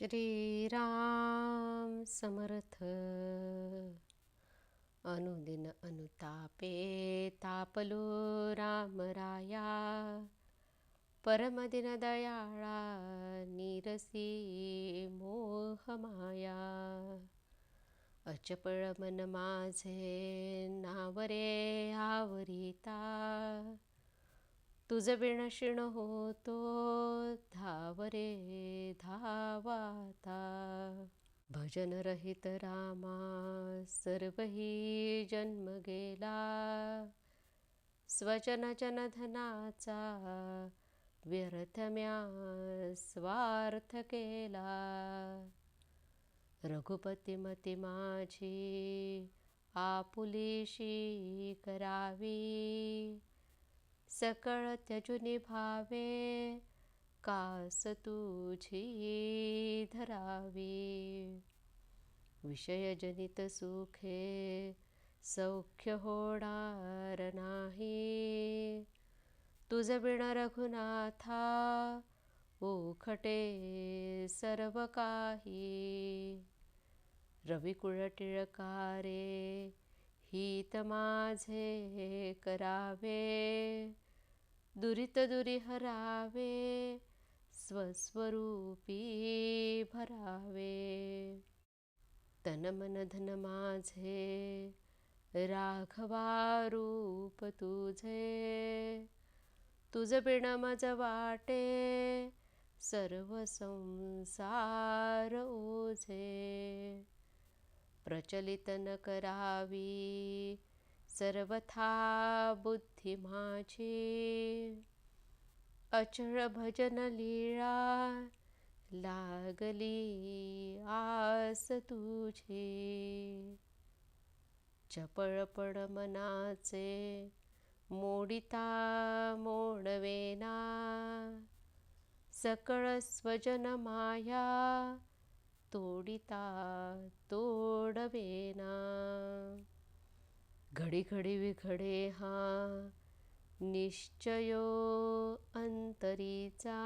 श्रीराम समर्थ। अनुदिन अनुतापे तापलो रामराया। परमदिन दयाळा निरसी मोहमाया। अचपळ मन माझे नावरे आवरिता। तुझ बिण शिण होतो धावरे धावाता भजन रहित रामा सर्वही जन्म गेला. स्वचन जनधनाचा धनाचा व्यर्थ म्या स्वार्थ केला. रघुपती मती माझी आपुलीशी करावी. सकळ त्यजुनी भावे कास तुझी धरावी. विषयजनित सुखे सौख्य होणार नाही. तुझ बिण रघुनाथा ओखटे सर्व काही. रविकुळ टिळकारे हित माझे करावे. दुरित दुरी हरावे स्वस्वरूपी भरावे. तन मन धन माझे राघवा रूप तुझे. तुझ बिण मज वाटे सर्व संसार ओझे. प्रचलित न करावी. सर्वथा बुद्धी माझी अचळ भजन लीळा लागली आस तुझे. चपळपण मनाचे मोडिता मोडवेना. सकळ स्वजन माया तोडिता तोडवेना घडी घडी विघडे हा निश्चयो अंतरीचा.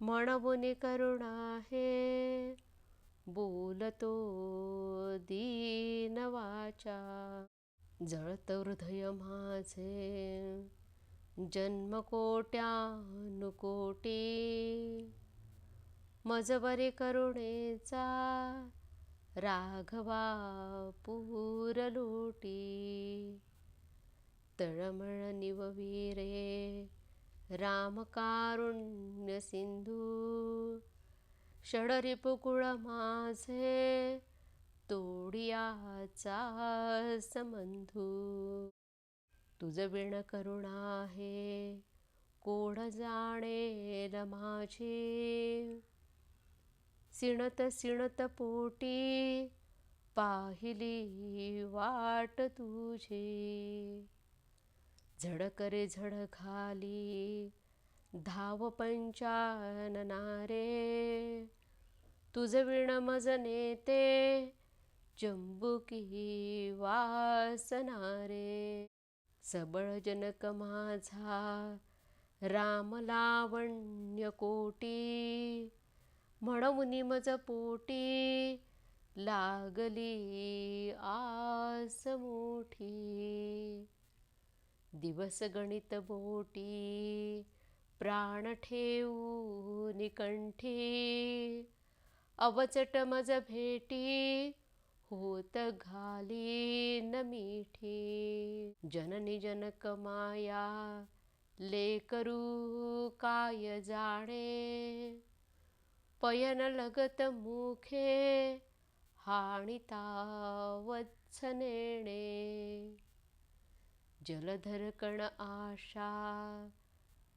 म्हणबुनी करुणा हे बोलतो दीनवाचा. जळत हृदय माझे जन्मकोट्यानुकोटी. मजबरी करुणेचा राघवा पूरलोटी तळमळ निववीरे रामकारुण्य सिंधू. षडरिपुकुळ माझे तोडियाचा समंधू तुझ विण करुणा आहे कोण जाणेल माझी? सिणत सिणत पोटी पाहिली वाट तुझे. झडक रे झड खाली धाव पंचाननारे तुझ विण मज नेते चंबुकी वासनारे. सबळ जनक माझा राम लावण्य कोटी. म्हणून मज पोटी लागली आस मोठी. दिवस गणित बोटी प्राण ठेवू निकंठी अवचट मज भेटी होत घाली न मिठी. जननी जनक माया लेकरू काय जाणे? पयन लगत मुखे हाणिता वत्सनेणे जलधरकण आशा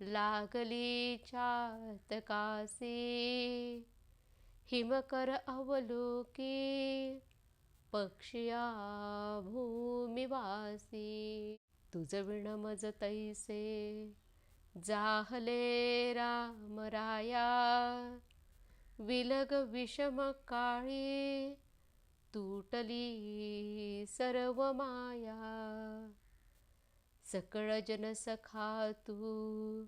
लागली चातकासी हिमकर अवलोकी पक्षिया भूमिवासी तुझ विणमज तैसे जाहले रामराया विलग विषम काळी तुटली सर्व माया. सकळ जन सखा तू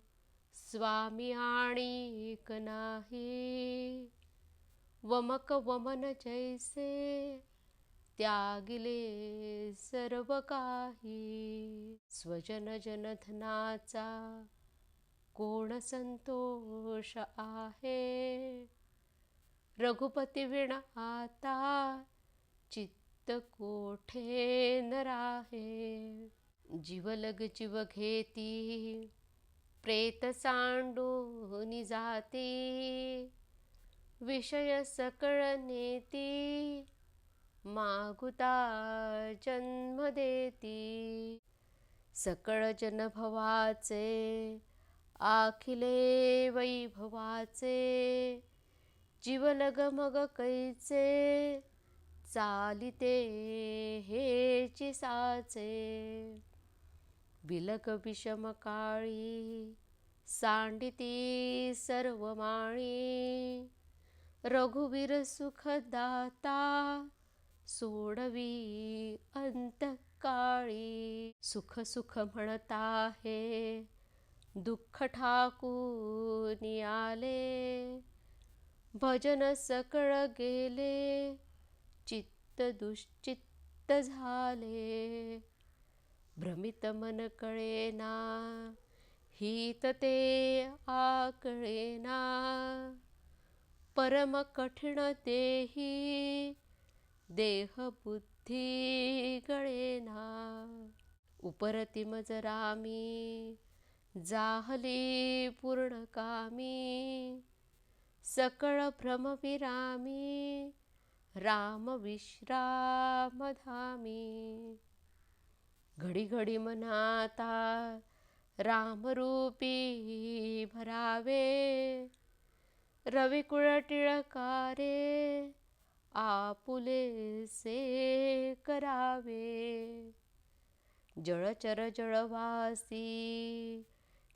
स्वामी आणिक नाही. वमक वमन जैसे त्यागिले सर्व काही. स्वजन जनधनाचा कोण संतोष आहे? रघुपती विण आता चित्त कोठे न राहे? जीवलग जीव घेती प्रेत सांडून जाती विषय सकळ नेती मागुता जन्म देती. सकळ जनभवाचे आखिले वैभवाचे जीवलग मग कैचे चालिते हेची साचे. बिलक विषम काळी सांडिती सर्व माळी. रघुवीर सुखदाता सोडवी अंतकाळी सुख सुख म्हणता हे दुःख ठाकून आले भजन सकळ गेले चित्त दुश्चित्त झाले. भ्रमित मन कळेना हित ते आकळेना. परम कठीण देही देह बुद्धी गळेना. उपरती मजरामी जाहली पूर्ण कामी. सकळ भ्रमविरामी राम विश्राम धामी घडी घडी मनाता रामरूपी भरावे। रविकुळ टिळकारे आपुले से करावे। जळचर जळवासी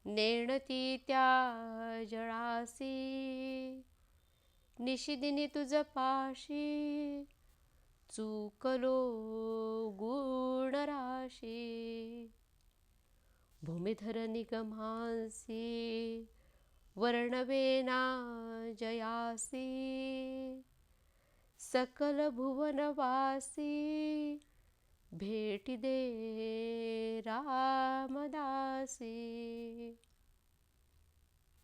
नेणती त्या जळासी. निशिदिनी तुझ पाशी चुकलो गुणराशी भूमिधर निगमांसी वर्णवेना जयासी. सकल भुवनवासी भेटी दे रामदासी.